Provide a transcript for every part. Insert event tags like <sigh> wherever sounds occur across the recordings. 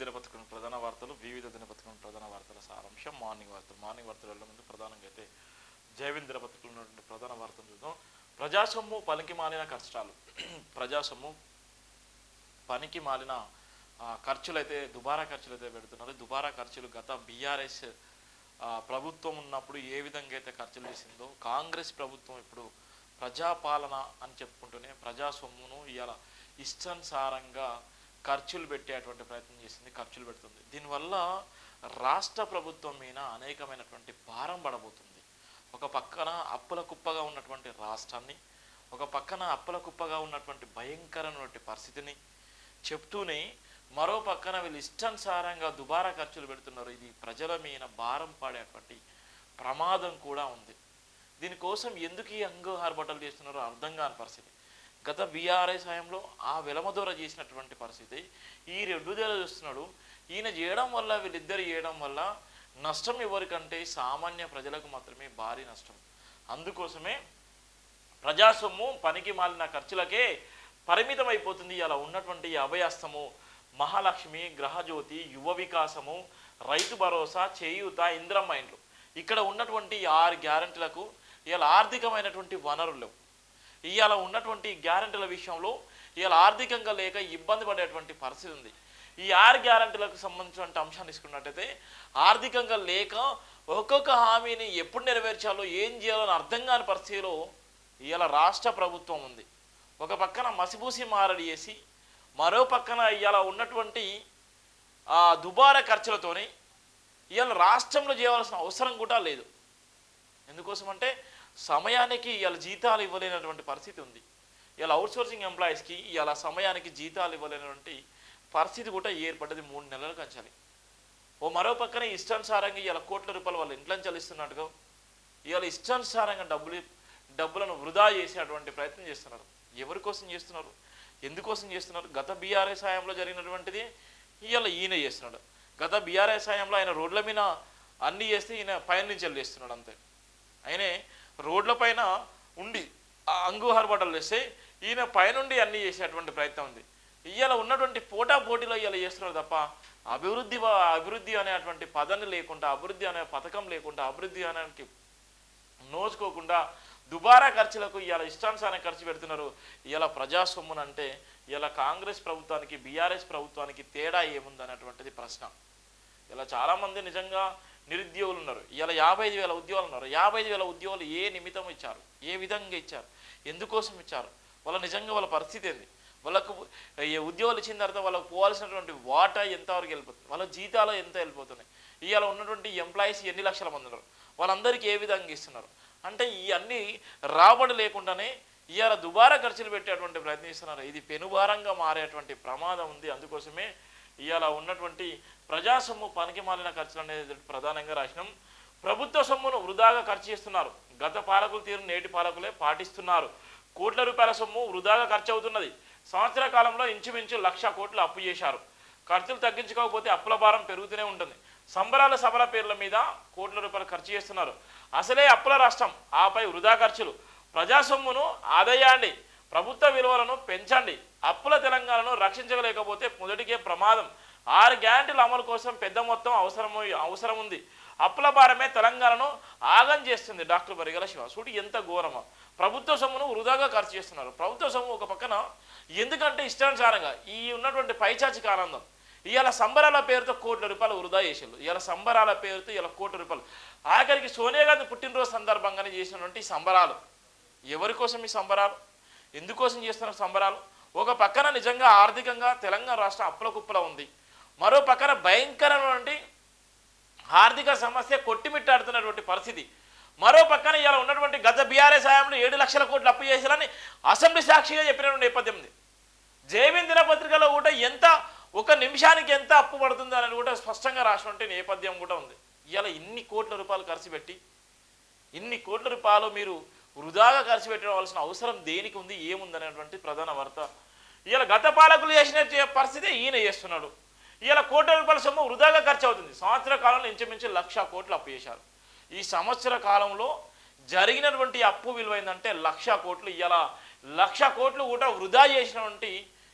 దినపత్రికల ప్రధాన వార్తలు వివిధ దినపత్రికల ప్రధాన వార్తల సారాంశం మార్నింగ్ వార్తలు. మార్నింగ్ వార్తలు వెళ్ళే ముందు ప్రధానంగా అయితే జైవిన్ దినపత్రికలు ఉన్నటువంటి ప్రధాన వార్తలు చూద్దాం. ప్రజాసొమ్ము పనికి మాలిన కష్టాలు. <clears throat> ప్రజాసొమ్ము పనికి మాలిన ఖర్చులు ఖర్చులైతే దుబారా ఖర్చులు అయితే పెడుతున్నారు. దుబారా ఖర్చులు గత బీఆర్ఎస్ ప్రభుత్వం ఉన్నప్పుడు ఏ విధంగా అయితే ఖర్చులు చేసిందో కాంగ్రెస్ ప్రభుత్వం ఇప్పుడు ప్రజాపాలన అని చెప్పుకుంటూనే ప్రజాసొమ్మును ఇలా ఇష్టానుసారంగా ఖర్చులు పెట్టేటువంటి ప్రయత్నం చేసింది ఖర్చులు పెడుతుంది. దీనివల్ల రాష్ట్ర ప్రభుత్వం మీద అనేకమైనటువంటి భారం పడబోతుంది. ఒక పక్కన అప్పుల కుప్పగా ఉన్నటువంటి రాష్ట్రాన్ని ఒక పక్కన అప్పుల కుప్పగా ఉన్నటువంటి భయంకరమైనటువంటి పరిస్థితిని చెప్తూనే మరో పక్కన వీళ్ళు ఇష్టానుసారంగా దుబారా ఖర్చులు పెడుతున్నారు. ఇది ప్రజల మీద భారం పడేటువంటి ప్రమాదం కూడా ఉంది. దీనికోసం ఎందుకు ఈ అంగు ఆర్భటాలు చేస్తున్నారో అర్థం కాని పరిస్థితి. గత బీఆర్ఎస్ హయాంలో ఆ వెలమదూర చేసినటువంటి పరిస్థితి ఈ రెడ్డుదేల చూస్తున్నాడు. ఈయన చేయడం వల్ల వీళ్ళిద్దరు చేయడం వల్ల నష్టం ఎవరికంటే సామాన్య ప్రజలకు మాత్రమే భారీ నష్టం. అందుకోసమే ప్రజాసొమ్ము పనికి మాలిన ఖర్చులకే పరిమితం అయిపోతుంది అలా ఉన్నటువంటి ఈ అభయాస్తము మహాలక్ష్మి గ్రహజ్యోతి యువ వికాసము రైతు భరోసా చేయూత ఇంద్రమ్మ ఇండ్లు. ఇక్కడ ఉన్నటువంటి ఆరు గ్యారంటీలకు ఇలా ఆర్థికమైనటువంటి వనరులు ఇవాళ ఉన్నటువంటి గ్యారంటీల విషయంలో ఇవాళ ఆర్థికంగా లేక ఇబ్బంది పడేటువంటి పరిస్థితి ఉంది. ఈ ఆరు గ్యారంటీలకు సంబంధించిన అంశాన్ని తీసుకున్నట్టయితే ఆర్థికంగా లేక ఒక్కొక్క హామీని ఎప్పుడు నెరవేర్చాలో ఏం చేయాలో అర్థం కాని పరిస్థితిలో ఇవాళ రాష్ట్ర ప్రభుత్వం ఉంది. ఒక పక్కన మసిపూసి మారడి చేసి మరో పక్కన ఇవాళ ఉన్నటువంటి దుబారా ఖర్చులతోని ఇవాళ రాష్ట్రంలో చేయవలసిన అవసరం కూడా లేదు. ఎందుకోసం అంటే సమయానికి ఇవాళ జీతాలు ఇవ్వలేనటువంటి పరిస్థితి ఉంది. ఇలా అవుట్సోర్సింగ్ ఎంప్లాయీస్కి ఇవాళ సమయానికి జీతాలు ఇవ్వలేనటువంటి పరిస్థితి కూడా ఏర్పడ్డది మూడు నెలలు కంచాలి ఓ మరో పక్కన ఇష్టానుసారంగా ఇవాళ కోట్ల రూపాయలు వాళ్ళ ఇంట్లో చెల్లిస్తున్నట్టుగా ఇవాళ ఇష్టానుసారంగా డబ్బులు డబ్బులను వృధా చేసేటువంటి ప్రయత్నం చేస్తున్నారు. ఎవరి కోసం చేస్తున్నారు? ఎందుకోసం చేస్తున్నారు? గత బీఆర్ఎస్ హయాంలో జరిగినటువంటిది ఇవాళ ఈయన చేస్తున్నాడు. గత బీఆర్ఎస్ హయాంలో ఆయన రోడ్ల మీద అన్ని చేస్తే ఈయన పైన నుంచి వెళ్ళి చేస్తున్నాడు అంతే. ఆయనే రోడ్ల పైన ఉండి ఆ అంగుహార బట్టలు వేస్తే ఈయన పైనుండి అన్ని చేసేటువంటి ప్రయత్నం ఉంది. ఇవాళ ఉన్నటువంటి పోటా పోటీలో ఇవాళ చేస్తున్నారు తప్ప అభివృద్ధి అభివృద్ధి అనేటువంటి పదాన్ని లేకుండా అభివృద్ధి అనే పథకం లేకుండా అభివృద్ధి అనేకి నోచుకోకుండా దుబారా ఖర్చులకు ఇవాళ ఇష్టానుసారం ఖర్చు పెడుతున్నారు. ఇలా ప్రజాసొమ్మును అంటే ఇలా కాంగ్రెస్ ప్రభుత్వానికి బీఆర్ఎస్ ప్రభుత్వానికి తేడా ఏముంది అనేటువంటిది ప్రశ్న. ఇలా చాలామంది నిజంగా నిరుద్యోగులు ఉన్నారు. ఇలా యాభై ఐదు వేల ఉద్యోగాలు ఉన్నారు. యాభై ఐదు వేల ఉద్యోగాలు ఏ నిమిత్తం ఇచ్చారు? ఏ విధంగా ఇచ్చారు? ఎందుకోసం ఇచ్చారు? వాళ్ళ నిజంగా వాళ్ళ పరిస్థితి ఏంది? వాళ్ళకు ఈ ఉద్యోగాలు ఇచ్చిన తర్వాత వాళ్ళకు పోవాల్సినటువంటి వాటా ఎంతవరకు వెళ్ళిపోతుంది? వాళ్ళ జీతాలు ఎంత వెళ్ళిపోతున్నాయి? ఇవాళ ఉన్నటువంటి ఎంప్లాయీస్ ఎన్ని లక్షల మంది ఉన్నారు? వాళ్ళందరికీ ఏ విధంగా ఇస్తున్నారు? అంటే ఈ అన్ని రాబడి లేకుండానే ఇవాళ దుబారా ఖర్చులు పెట్టేటువంటి ప్రయత్నిస్తున్నారు. ఇది పెనుభారంగా మారేటువంటి ప్రమాదం ఉంది. అందుకోసమే ఇవాళ ఉన్నటువంటి ప్రజా సొమ్ము పనికి మాలిన ఖర్చులు అనేది ప్రధానంగా రాసినాం. ప్రభుత్వ సొమ్మును వృధాగా ఖర్చు చేస్తున్నారు. గత పాలకులు తీరు నేటి పాలకులే పాటిస్తున్నారు. కోట్ల రూపాయల సొమ్ము వృధాగా ఖర్చు అవుతున్నది. సంవత్సర కాలంలో ఇంచుమించు లక్ష కోట్లు అప్పు చేశారు. ఖర్చులు తగ్గించుకోకపోతే అప్పుల భారం పెరుగుతూనే ఉంటుంది. సంబరాల సభల పేర్ల మీద కోట్ల రూపాయలు ఖర్చు చేస్తున్నారు. అసలే అప్పుల రాష్ట్రం ఆపై వృధా ఖర్చులు. ప్రజా సొమ్మును ఆదాయాన్ని ప్రభుత్వ విలువలను పెంచండి. అప్పుల తెలంగాణను రక్షించలేకపోతే మొదటికే ప్రమాదం. ఆరు గ్యారంటీల అమలు కోసం పెద్ద మొత్తం అవసరం అవసరం ఉంది. అప్పుల భారమే తెలంగాణను ఆగం చేస్తుంది. డాక్టర్ బరిగల శివ చూడు ఎంత ఘోరమో. ప్రభుత్వ సొమ్మును వృధాగా ఖర్చు చేస్తున్నారు. ప్రభుత్వ సొమ్ము ఒక పక్కన ఎందుకంటే ఇష్టానుసారంగా ఈ ఉన్నటువంటి పైచాచిక ఆనందం. ఇవాళ సంబరాల పేరుతో కోట్ల రూపాయలు వృధా చేసారు ఇవాళ సంబరాల పేరుతో ఇలా కోట్ల రూపాయలు. ఆఖరికి సోనియా గాంధీ పుట్టినరోజు సందర్భంగానే చేసినటువంటి సంబరాలు. ఎవరి కోసం ఈ సంబరాలు? ఎందుకోసం చేస్తున్న సంబరాలు? ఒక పక్కన నిజంగా ఆర్థికంగా తెలంగాణ రాష్ట్రం అప్పుల కుప్పల ఉంది. మరో పక్కన భయంకరమైనటువంటి ఆర్థిక సమస్య కొట్టిమిట్టాడుతున్నటువంటి పరిస్థితి. మరో పక్కన ఇలా ఉన్నటువంటి గత బీఆర్ఎస్ హయాంలో ఏడు లక్షల కోట్లు అప్పు చేశారని అసెంబ్లీ సాక్షిగా చెప్పిన నేపథ్యం ఉంది. జైవిన్ దినపత్రికలో కూడా ఎంత ఒక నిమిషానికి ఎంత అప్పు పడుతుంది అనేది కూడా స్పష్టంగా రాసినటువంటి నేపథ్యం కూడా ఉంది. ఇలా ఇన్ని కోట్ల రూపాయలు ఖర్చు పెట్టి ఇన్ని కోట్ల రూపాయలు మీరు వృధాగా ఖర్చు పెట్టవలసిన అవసరం దేనికి ఉంది ఏముంది అనేటువంటి ప్రధాన వార్త. ఇలా గత పాలకులు చేసిన పరిస్థితి ఈయన చేస్తున్నాడు. ఇలా కోట్ల రూపాయల సొమ్ము వృధాగా ఖర్చు అవుతుంది. సంవత్సర కాలంలో ఇంచుమించు లక్ష కోట్లు అప్పు చేశారు. ఈ సంవత్సర కాలంలో జరిగినటువంటి అప్పు విలువైందంటే లక్ష కోట్లు. ఇలా లక్ష కోట్లు కూడా వృధా చేసినటువంటి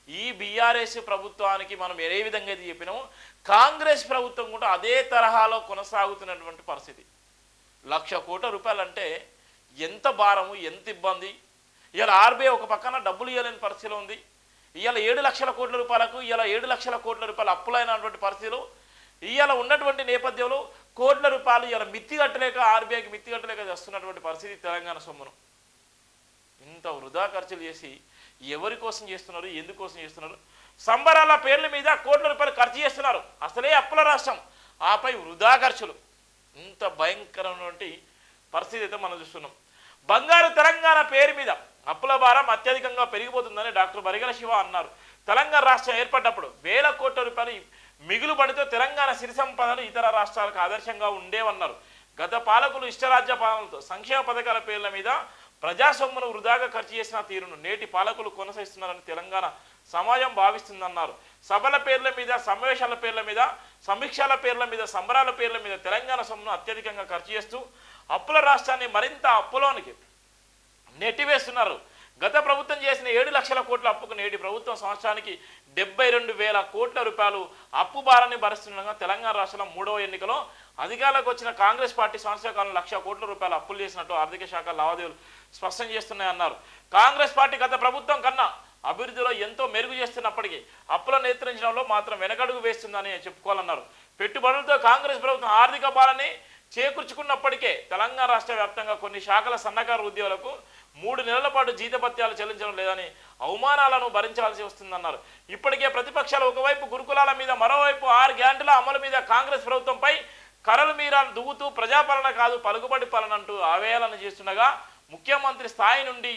ఈ బీఆర్ఎస్ ప్రభుత్వానికి మనం ఏ విధంగా అయితే చెప్పినామో కాంగ్రెస్ ప్రభుత్వం కూడా అదే తరహాలో కొనసాగుతున్నటువంటి పరిస్థితి. లక్ష కోట్ల రూపాయలు అంటే ఎంత భారము ఎంత ఇబ్బంది? ఇవాళ ఆర్బీఐ ఒక పక్కన డబ్బులు ఇవ్వలేని పరిస్థితిలో ఉంది. ఇవాళ ఏడు లక్షల కోట్ల రూపాయలకు ఇవాళ ఏడు లక్షల కోట్ల రూపాయలు అప్పులైనటువంటి పరిస్థితులు ఇవాళ ఉన్నటువంటి నేపథ్యంలో కోట్ల రూపాయలు ఇవాళ మిత్తి కట్టలేక ఆర్బీఐకి మిత్తి కట్టలేక చేస్తున్నటువంటి పరిస్థితి తెలంగాణ సొమ్మును. ఇంత వృధా ఖర్చులు చేసి ఎవరి కోసం చేస్తున్నారు ఎందుకోసం చేస్తున్నారు? సంబరాల పేర్ల మీద కోట్ల రూపాయలు ఖర్చు చేస్తున్నారు. అసలే అప్పుల రాష్ట్రం ఆపై వృధా ఖర్చులు. ఇంత భయంకరమైనటువంటి పరిస్థితి అయితే మనం చూస్తున్నాం. బంగారు తెలంగాణ పేరు మీద అప్పుల భారం అత్యధికంగా పెరిగిపోతుందని డాక్టర్ బరిగల శివ అన్నారు. తెలంగాణ రాష్ట్రం ఏర్పడ్డప్పుడు వేల కోట్ల రూపాయలు మిగులు పడితే తెలంగాణ సిరి సంపదలు ఇతర రాష్ట్రాలకు ఆదర్శంగా ఉండేవన్నారు. గత పాలకులు ఇష్టరాజ్య పాలనతో సంక్షేమ పథకాల పేర్ల మీద ప్రజాసొమ్మును వృధాగా ఖర్చు చేసిన తీరును నేటి పాలకులు కొనసాగిస్తున్నారని తెలంగాణ సమాజం భావిస్తుందన్నారు. సభల పేర్ల మీద సమావేశాల పేర్ల మీద సమీక్షల పేర్ల మీద సంబరాల పేర్ల మీద తెలంగాణ సొమ్మును అత్యధికంగా ఖర్చు చేస్తూ అప్పుల రాష్ట్రాన్ని మరింత అప్పులోనికి నెట్టివేస్తున్నారు. గత ప్రభుత్వం చేసిన ఏడు లక్షల కోట్ల అప్పుకు నేటి ప్రభుత్వం సంవత్సరానికి డెబ్బై రెండు వేల కోట్ల రూపాయలు అప్పు భారాన్ని భరిస్తుండగా తెలంగాణ రాష్ట్రంలో మూడవ ఎన్నికలో అధికారులకు వచ్చిన కాంగ్రెస్ పార్టీ సంవత్సర కాలం లక్ష కోట్ల రూపాయలు అప్పులు చేసినట్టు ఆర్థిక శాఖ లావాదేవీలు స్పష్టం చేస్తున్నాయన్నారు కాంగ్రెస్ పార్టీ గత ప్రభుత్వం కన్నా అభివృద్ధిలో ఎంతో మెరుగు చేస్తున్నప్పటికీ అప్పుల నియంత్రించడంలో మాత్రం వెనకడుగు వేస్తుందని చెప్పుకోవాలన్నారు. పెట్టుబడులతో కాంగ్రెస్ ప్రభుత్వం ఆర్థిక భారాన్ని చేకూర్చుకున్నప్పటికే తెలంగాణ రాష్ట్ర వ్యాప్తంగా కొన్ని శాఖల సన్నకారు ఉద్యోగులకు మూడు నెలల పాటు జీతభత్యాలు చెల్లించడం లేదని అవమానాలను భరించాల్సి వస్తుందన్నారు. ఇప్పటికే ప్రతిపక్షాలు ఒకవైపు గురుకులాల మీద మరోవైపు ఆరు గ్యారంటీల అమలు మీద కాంగ్రెస్ ప్రభుత్వంపై కరలు మీరా దువ్వుతూ ప్రజాపాలన కాదు పలుకుబడి పాలన అంటూ ఆవేదన చేస్తుండగా ముఖ్యమంత్రి స్థాయి నుండి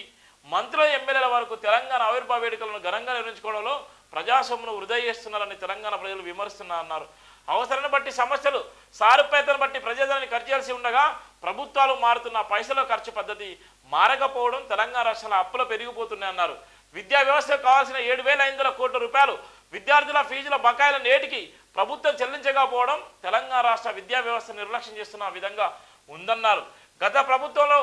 మంత్రుల ఎమ్మెల్యేల వరకు తెలంగాణ ఆవిర్భావ వేడుకలను ఘనంగా నిర్వహించుకోవడంలో ప్రజాసొమ్మును వృధా చేస్తున్నారని తెలంగాణ ప్రజలు విమర్శిస్తున్నారన్నారు. అవసరాన్ని బట్టి సమస్యలు సారూప్యతను బట్టి ప్రజాధనాన్ని ఖర్చు చేయాల్సి ఉండగా ప్రభుత్వాలు మారుతున్న పైసల ఖర్చు పద్ధతి మారకపోవడం తెలంగాణ రాష్ట్రాల అప్పులు పెరిగిపోతున్నాయన్నారు విద్యా వ్యవస్థకు కావాల్సిన ఏడు వేల ఐదు వందల కోట్ల రూపాయలు విద్యార్థుల ఫీజుల బకాయిల నేటికి ప్రభుత్వం చెల్లించకపోవడం తెలంగాణ రాష్ట్ర విద్యా వ్యవస్థ నిర్లక్ష్యం చేస్తున్న విధంగా ఉందన్నారు. గత ప్రభుత్వంలో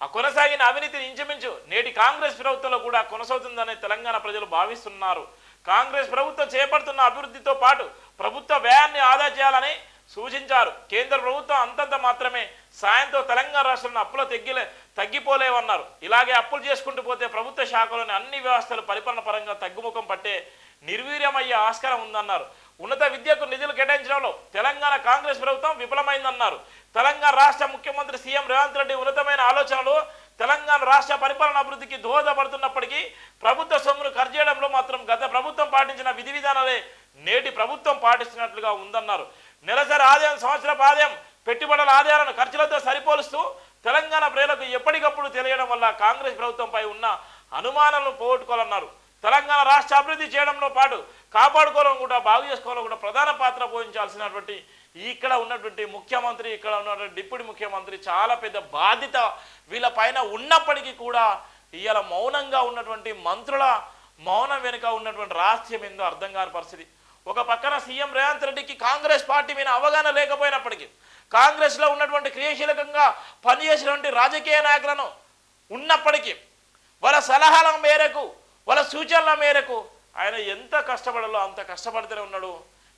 ఆ కొనసాగిన అవినీతిని ఇంచుమించు నేటి కాంగ్రెస్ ప్రభుత్వంలో కూడా కొనసాగుతుందని తెలంగాణ ప్రజలు భావిస్తున్నారు. కాంగ్రెస్ ప్రభుత్వం చేపడుతున్న అభివృద్ధితో పాటు ప్రభుత్వ వ్యయాన్ని ఆదా చేయాలని సూచించారు. కేంద్ర ప్రభుత్వం అంతంత మాత్రమే సాయంతో తెలంగాణ రాష్ట్రంలో అప్పులు తగ్గిలే తగ్గిపోలేవన్నారు. ఇలాగే అప్పులు చేసుకుంటూ పోతే ప్రభుత్వ శాఖలోని అన్ని వ్యవస్థలు పరిపాలన పరంగా తగ్గుముఖం పట్టే నిర్వీర్యమయ్యే ఆస్కారం ఉందన్నారు. ఉన్నత విద్యకు నిధులు కేటాయించడంలో తెలంగాణ కాంగ్రెస్ ప్రభుత్వం విఫలమైందన్నారు. తెలంగాణ రాష్ట్ర ముఖ్యమంత్రి సీఎం రేవంత్ రెడ్డి ఉన్నతమైన ఆలోచనలు తెలంగాణ రాష్ట్ర పరిపాలన అభివృద్ధికి దోహదపడుతున్నప్పటికీ ప్రభుత్వ సొమ్మును ఖర్చు చేయడంలో మాత్రం గత ప్రభుత్వం పాటించిన విధి విధానాలే నేటి ప్రభుత్వం పాటిస్తున్నట్లుగా ఉందన్నారు. నెలసరి ఆదాయం సంవత్సరపు ఆదాయం పెట్టుబడుల ఆదాయాలను ఖర్చులతో సరిపోలుస్తూ తెలంగాణ ప్రజలకు ఎప్పటికప్పుడు తెలియడం వల్ల కాంగ్రెస్ ప్రభుత్వంపై ఉన్న అనుమానాలను పోగొట్టుకోవాలన్నారు. తెలంగాణ రాష్ట్ర అభివృద్ధి చేయడంలో పాటు కాపాడుకోవడం కూడా బాగు చేసుకోవడం కూడా ప్రధాన పాత్ర పోషించాల్సినటువంటి ఇక్కడ ఉన్నటువంటి ముఖ్యమంత్రి ఇక్కడ ఉన్నటువంటి డిప్యూటీ ముఖ్యమంత్రి చాలా పెద్ద బాధ్యత వీళ్ళ పైన ఉన్నప్పటికీ కూడా ఇవాళ మౌనంగా ఉన్నటువంటి మంత్రుల మౌనం వెనుక ఉన్నటువంటి రహస్యం ఏందో అర్థం కాని పరిస్థితి. ఒక పక్కన సీఎం రేవంత్ రెడ్డికి కాంగ్రెస్ పార్టీ మీద అవగాహన లేకపోయినప్పటికీ కాంగ్రెస్లో ఉన్నటువంటి క్రియాశీలకంగా పనిచేసినటువంటి రాజకీయ నాయకులను ఉన్నప్పటికీ వాళ్ళ సలహాల మేరకు వాళ్ళ సూచనల మేరకు ఆయన ఎంత కష్టపడాలో అంత కష్టపడితేనే ఉన్నాడు.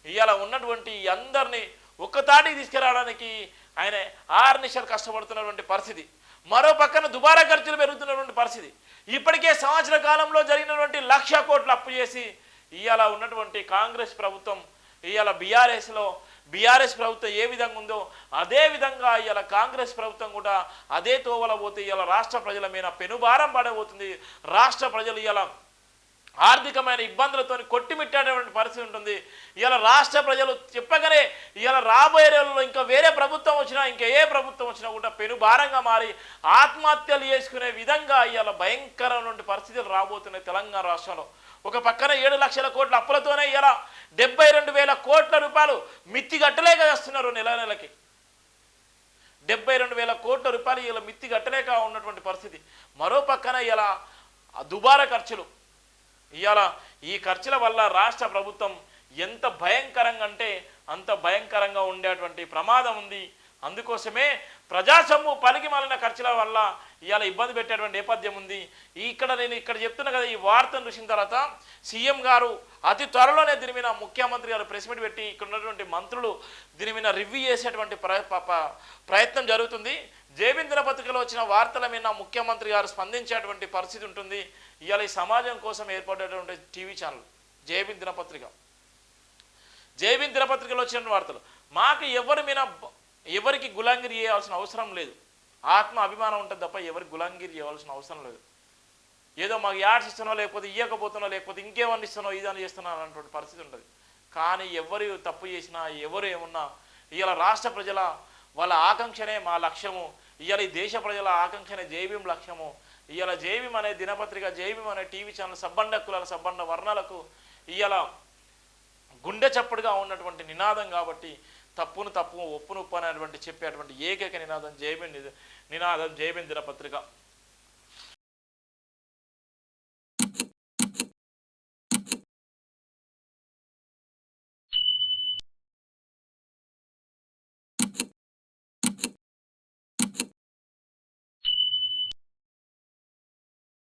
ఇవాళ ఉన్నటువంటి అందరినీ ఒక్కతాటికి తీసుకురావడానికి ఆయన ఆరు నిమిషాలు కష్టపడుతున్నటువంటి పరిస్థితి. మరో పక్కన దుబారా ఖర్చులు పెరుగుతున్నటువంటి పరిస్థితి. ఇప్పటికే సంవత్సర కాలంలో జరిగినటువంటి లక్ష కోట్లు అప్పు చేసి ఇవాళ ఉన్నటువంటి కాంగ్రెస్ ప్రభుత్వం ఇవాళ బీఆర్ఎస్లో బీఆర్ఎస్ ప్రభుత్వం ఏ విధంగా ఉందో అదే విధంగా ఇవాళ కాంగ్రెస్ ప్రభుత్వం కూడా అదే తోవల పోతే ఇవాళ రాష్ట్ర ప్రజల మీద పెనుభారం పడబోతుంది. రాష్ట్ర ప్రజలు ఇవాళ ఆర్థికమైన ఇబ్బందులతో కొట్టిమిట్టేటటువంటి పరిస్థితి ఉంటుంది. ఇవాళ రాష్ట్ర ప్రజలు చెప్పగానే ఇవాళ రాబోయే రోజుల్లో ఇంకా వేరే ప్రభుత్వం వచ్చినా ఇంకా ఏ ప్రభుత్వం వచ్చినా కూడా పెనుభారంగా మారి ఆత్మహత్యలు చేసుకునే విధంగా ఇవాళ భయంకరమైనటువంటి పరిస్థితులు రాబోతున్నాయి తెలంగాణ రాష్ట్రంలో. ఒక పక్కన ఏడు లక్షల కోట్ల అప్పులతోనే ఇలా డెబ్బై రెండు వేల కోట్ల రూపాయలు మిత్తి కట్టలేక చేస్తున్నారు నెల నెలకి. డెబ్బై రెండు వేల కోట్ల రూపాయలు ఇలా మిత్తి కట్టలేక ఉన్నటువంటి పరిస్థితి. మరో పక్కన ఇలా దుబారా ఖర్చులు. ఇవాళ ఈ ఖర్చుల వల్ల రాష్ట్ర ప్రభుత్వం ఎంత భయంకరంగా అంటే అంత భయంకరంగా ఉండేటువంటి ప్రమాదం ఉంది. అందుకోసమే ప్రజాసొమ్ము పలికి మాలిన ఖర్చుల వల్ల ఇవాళ ఇబ్బంది పెట్టేటువంటి నేపథ్యం ఉంది. ఇక్కడ నేను ఇక్కడ చెప్తున్నా కదా ఈ వార్తను చూసిన తర్వాత సీఎం గారు అతి త్వరలోనే దీని మీద ముఖ్యమంత్రి గారు ప్రెస్ మీట్ పెట్టి ఇక్కడ ఉన్నటువంటి మంత్రులు దీని మీద రివ్యూ చేసేటువంటి ప్ర ప్రయత్నం జరుగుతుంది. జేబిన్ దినపత్రికలో వచ్చిన వార్తల మీద ముఖ్యమంత్రి గారు స్పందించేటువంటి పరిస్థితి ఉంటుంది. ఇవాళ ఈ సమాజం కోసం ఏర్పడేటువంటి టీవీ ఛానల్ జేబిన్ దినపత్రిక. జేబిన్ దినపత్రికలో వచ్చిన వార్తలు. మాకు ఎవరి మీద ఎవరికి గులాంగిరి చేయాల్సిన అవసరం లేదు. ఆత్మ అభిమానం ఉంటుంది తప్ప ఎవరికి గులాంగిరి చేయవలసిన అవసరం లేదు. ఏదో మాకు యాడ్స్ ఇస్తున్నావు లేకపోతే ఇవ్వకపోతున్నావు లేకపోతే ఇంకేమన్నా ఇస్తున్నావు ఇదని చేస్తున్నావు అన్నటువంటి పరిస్థితి ఉంటుంది. కానీ ఎవరు తప్పు చేసినా ఎవరు ఏమున్నా ఇవాళ రాష్ట్ర ప్రజల వాళ్ళ ఆకాంక్షనే మా లక్ష్యము. ఇవాళ ఈ దేశ ప్రజల ఆకాంక్షనే జైబీం లక్ష్యము. ఇవాళ జైబీం అనే దినపత్రిక జైబీం అనే టీవీ ఛానల్ సబ్బండ కులాల సబ్బండ వర్ణాలకు ఇవాళ గుండె చప్పుడుగా ఉన్నటువంటి నినాదం కాబట్టి తప్పును తప్పు ఒప్పును ఒప్పు అనేటువంటి చెప్పేటువంటి ఏకైక నినాదం జైబిన్ నినాదం జైబిన్ దినపత్రిక